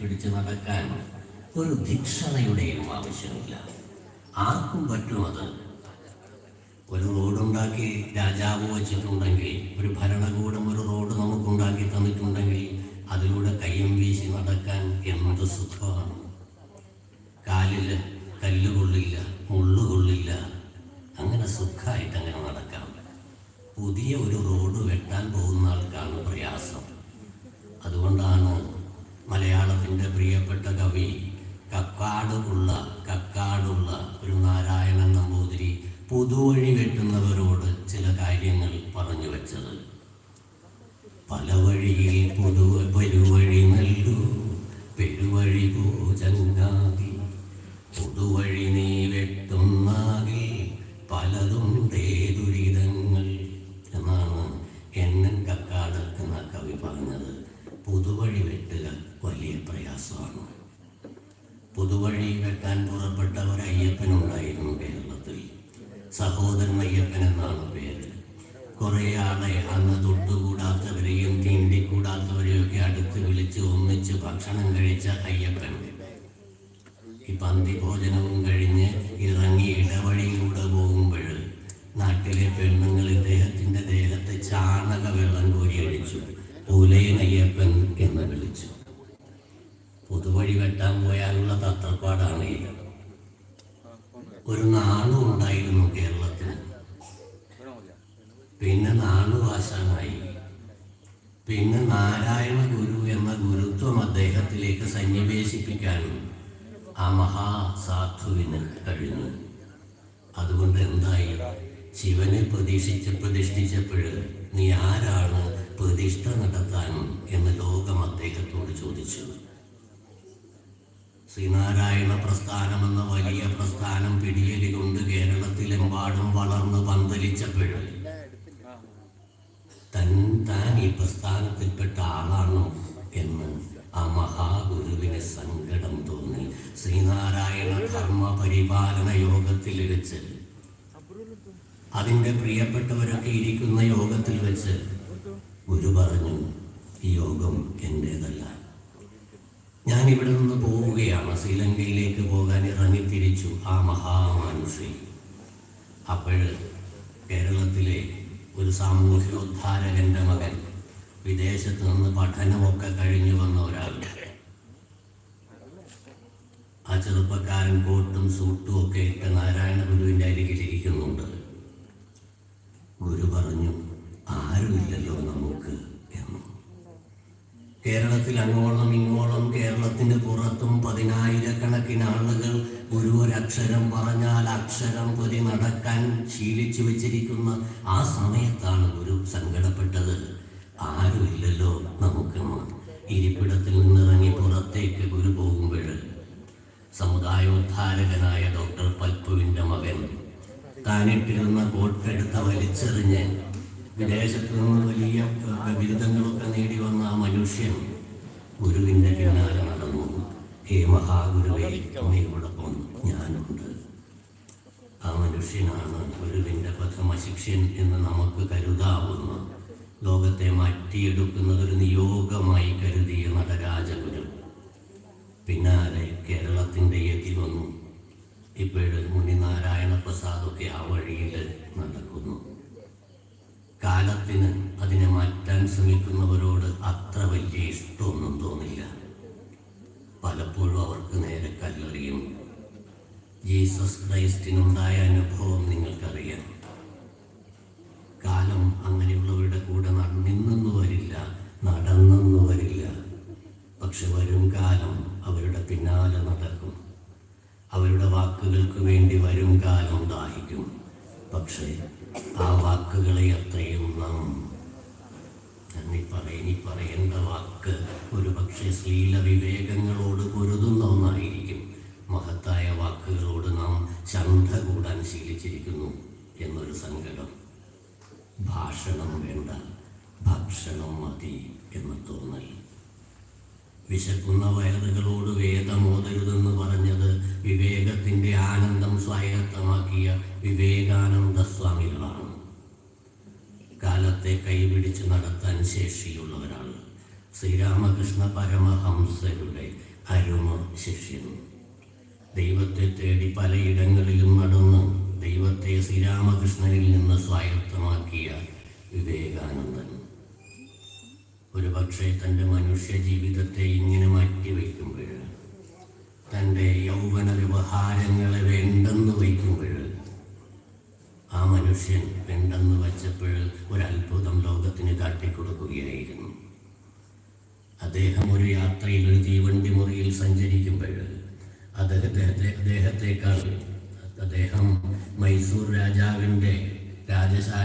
ഉയർത്തിപ്പിടിച്ച് നടക്കാൻ ഒരു ധിക്ഷണയുടെയും ആവശ്യമില്ല ആർക്കും പറ്റും അത്. ഒരു റോഡുണ്ടാക്കി രാജാവ് വച്ചിട്ടുണ്ടെങ്കിൽ ഒരു ഭരണകൂടം ഒരു റോഡ് നമുക്കുണ്ടാക്കി തന്നിട്ടുണ്ടെങ്കിൽ അതിലൂടെ കയ്യും വീശി നടക്കാൻ എന്ത് സുഖമാണ്. കാലിൽ കല്ല് കൊള്ളില്ല മുള്ളു കൊള്ളില്ല. അങ്ങനെ സുഖമായിട്ട് അങ്ങനെ നടക്കാം. പുതിയ ഒരു റോഡ് വെട്ടാൻ പോകുന്ന ആൾക്കാണ് പ്രയാസം. അതുകൊണ്ടാണ് മലയാളത്തിന്റെ പ്രിയപ്പെട്ട കവി കക്കാടുള്ള കക്കാടുള്ള ഒരു നാരായണൻ നമ്പൂതിരി പുതുവഴി വെട്ടുന്നവരോട് ചില കാര്യങ്ങൾ പറഞ്ഞു വെച്ചത്. പല വഴിയിൽ പുതു പെരുവഴി നല്ലു പെരുവഴി പൂജങ്ങാതി പുതുവഴി പുറപ്പെട്ട ഒരു അയ്യപ്പനുണ്ടായിരുന്നു കേരളത്തിൽ. സഹോദരൻ അയ്യപ്പൻ എന്നാണ് പേര്. കുറേ ആളെ അന്ന് തൊട്ടുകൂടാത്തവരെയും തീണ്ടിക്കൂടാത്തവരെയും ഒക്കെ അടുത്ത് വിളിച്ച് ഒന്നിച്ച് ഭക്ഷണം കഴിച്ച അയ്യപ്പൻ. ഈ പന്തി ഭോജനവും കഴിഞ്ഞ് ഇറങ്ങി ഇടവഴിയിലൂടെ പോകുമ്പോൾ നാട്ടിലെ പെണ്ണുങ്ങൾ ഇദ്ദേഹത്തിന്റെ ദേഹത്ത് ചാണക വെള്ളം കോരി അടിച്ചു. പൂലയൻ അയ്യപ്പൻ എന്ന് വിളിച്ചു. പുതുവഴി വെട്ടാൻ പോയാലുള്ള തത്രപ്പാടാണ് ഈ ഒരു നാണും ഉണ്ടായിരുന്നു കേരളത്തിന്. പിന്നെ നാണുവാശാനായി പിന്നെ നാരായണ ഗുരു എന്ന ഗുരുത്വം അദ്ദേഹത്തിലേക്ക് സന്നിവേശിപ്പിക്കാനും ആ മഹാസാധുവിന് കഴിഞ്ഞു. അതുകൊണ്ട് എന്തായി? ശിവനെ പ്രതീക്ഷിച്ച് പ്രതിഷ്ഠിച്ചപ്പോൾ നീ ആരാണ്? പ്രതിഷ്ഠ നടത്താൻ എന്ന് ലോകം അദ്ദേഹത്തോട് ചോദിച്ചു. ശ്രീനാരായണ പ്രസ്ഥാനം എന്ന വലിയ പ്രസ്ഥാനം പിടിയലി കൊണ്ട് കേരളത്തിലെമ്പാടും വളർന്ന് പന്തലിച്ചപ്പോഴും തൻ താൻ ഈ പ്രസ്ഥാനത്തിൽപ്പെട്ട ആളാണോ എന്ന് ആ മഹാഗുരുവിന് സങ്കടം തോന്നി. ശ്രീനാരായണ ധർമ്മ പരിപാലന യോഗത്തിൽ വെച്ച് അതിന്റെ പ്രിയപ്പെട്ടവരൊക്കെ ഇരിക്കുന്ന യോഗത്തിൽ വെച്ച് ഗുരു പറഞ്ഞു ഈ യോഗം എന്റേതല്ല. ഞാൻ ഇവിടെ നിന്ന് പോവുകയാണ്. ശ്രീലങ്കയിലേക്ക് പോകാൻ ഇറങ്ങി തിരിച്ചു ആ മഹാമാനുഷി അപ്പോഴ് കേരളത്തിലെ ഒരു സാമൂഹ്യോദ്ധാരകന്റെ മകൻ വിദേശത്ത് നിന്ന് പഠനമൊക്കെ കഴിഞ്ഞു വന്ന ഒരാൾ. ആ ചെറുപ്പക്കാരൻ കോട്ടും സൂട്ടും ഒക്കെ ഇട്ട് നാരായണ ഗുരുവിന്റെ അരികിൽ ഇരിക്കുന്നുണ്ട് ഗുരു പറഞ്ഞു ആരുമില്ലല്ലോ നമുക്ക് എന്ന്. കേരളത്തിൽ ഇങ്ങോളം കേരളത്തിന് പുറത്തും പതിനായിരക്കണക്കിന് ആളുകൾ ഒരു ഒരക്ഷരം പറഞ്ഞാൽ അക്ഷരം പൊതി നടക്കാൻ ശീലിച്ചു വെച്ചിരിക്കുന്ന ആ സമയത്താണ് ഗുരു സങ്കടപ്പെട്ടത്. ആരുമില്ലല്ലോ നമുക്ക്. ഇരിപ്പിടത്തിൽ നിന്നിറങ്ങി പുറത്തേക്ക് ഗുരു പോകുമ്പോൾ സമുദായോദ്ധാരകനായ ഡോക്ടർ പൽപ്പുവിന്റെ മകൻ താനിട്ടിരുന്ന കോട്ടെടുത്ത വലിച്ചെറിഞ്ഞ് വിദേശത്ത് നിന്ന് വലിയ ബിരുദങ്ങളൊക്കെ നേടി വന്ന ആ മനുഷ്യൻ ഗുരുവിന്റെ പിന്നാലെ ഹേ മഹാഗുരുവേ അങ്ങയോടൊപ്പം ഞാനുണ്ട്. ആ മനുഷ്യനാണ് ഗുരുവിന്റെ പ്രഥമശിക്ഷ്യൻ എന്ന് നമുക്ക് കരുതാവുന്ന. ലോകത്തെ മാറ്റിയെടുക്കുന്നത് ഒരു നിയോഗമായി കരുതിയ നടരാജഗുരു. പിന്നാലെ കേരളത്തിന്റെ എത്തി വന്നു. ഇപ്പോഴും മുനിനാരായണ പ്രസാദൊക്കെ ആ വഴിയിൽ നടക്കുന്നു. കാലത്തിന് അതിനെ മാറ്റാൻ ശ്രമിക്കുന്നവരോട് അത്ര വലിയ ഇഷ്ടമൊന്നും തോന്നില്ല. പലപ്പോഴും അവർക്ക് നേരെ കല്ലെറിയും. ജീസസ് ക്രൈസ്റ്റിനുണ്ടായ അനുഭവം നിങ്ങൾക്കറിയാം. കാലം അങ്ങനെയുള്ളവരുടെ കൂടെ നിന്നെന്ന് വരില്ല നടന്നെന്ന് വരില്ല. പക്ഷെ വരും കാലം അവരുടെ പിന്നാലെ നടക്കും. അവരുടെ വാക്കുകൾക്ക് വേണ്ടി വരും കാലം ദാഹിക്കും. പക്ഷേ ആ വാക്കുകളെ അത്രയും നാം നീ പറയനി പറയേണ്ട വാക്ക് ഒരു പക്ഷേ ശ്ലീല വിവേകങ്ങളോട് പൊരുതുന്ന ഒന്നായിരിക്കും മഹത്തായ വാക്കുകളോട് നാം ചന്ത കൂടാൻ ശീലിച്ചിരിക്കുന്നു എന്നൊരു സങ്കടം. ഭാഷണം വേണ്ട ഭക്ഷണം മതി എന്ന് തോന്നൽ. വിശക്കുന്ന വയറുകളോട് വേദമോതരുതെന്ന് പറഞ്ഞത് വിവേകത്തിന്റെ ആനന്ദം സ്വായത്തമാക്കിയ വിവേകാനന്ദ സ്വാമികളാണ് കാലത്തെ കൈപിടിച്ച് നടത്താൻ ശേഷിയുള്ളവരാണ്. ശ്രീരാമകൃഷ്ണ പരമഹംസരുടെ അരുമ ശിഷ്യൻ. ദൈവത്തെ തേടി പലയിടങ്ങളിലും നടന്ന് ദൈവത്തെ ശ്രീരാമകൃഷ്ണനിൽ നിന്ന് സ്വായത്തമാക്കിയ വിവേകാനന്ദൻ. ഒരുപക്ഷെ തന്റെ മനുഷ്യ ജീവിതത്തെ ഇങ്ങനെ മാറ്റിവെക്കുമ്പോൾ തന്റെ യൗവന വ്യവഹാരങ്ങളെ വേണ്ടെന്ന് മനുഷ്യൻ വേണ്ടെന്ന് വച്ചപ്പോൾ ഒരത്ഭുതം ലോകത്തിന് കാട്ടിക്കൊടുക്കുകയായിരുന്നു. അദ്ദേഹം ഒരു യാത്രയിൽ ഒരു തീവണ്ടി മുറിയിൽ സഞ്ചരിക്കുമ്പോൾ അദ്ദേഹത്തെ അദ്ദേഹത്തെക്കാൾ അദ്ദേഹം മൈസൂർ രാജാവിന്റെ രാജശാല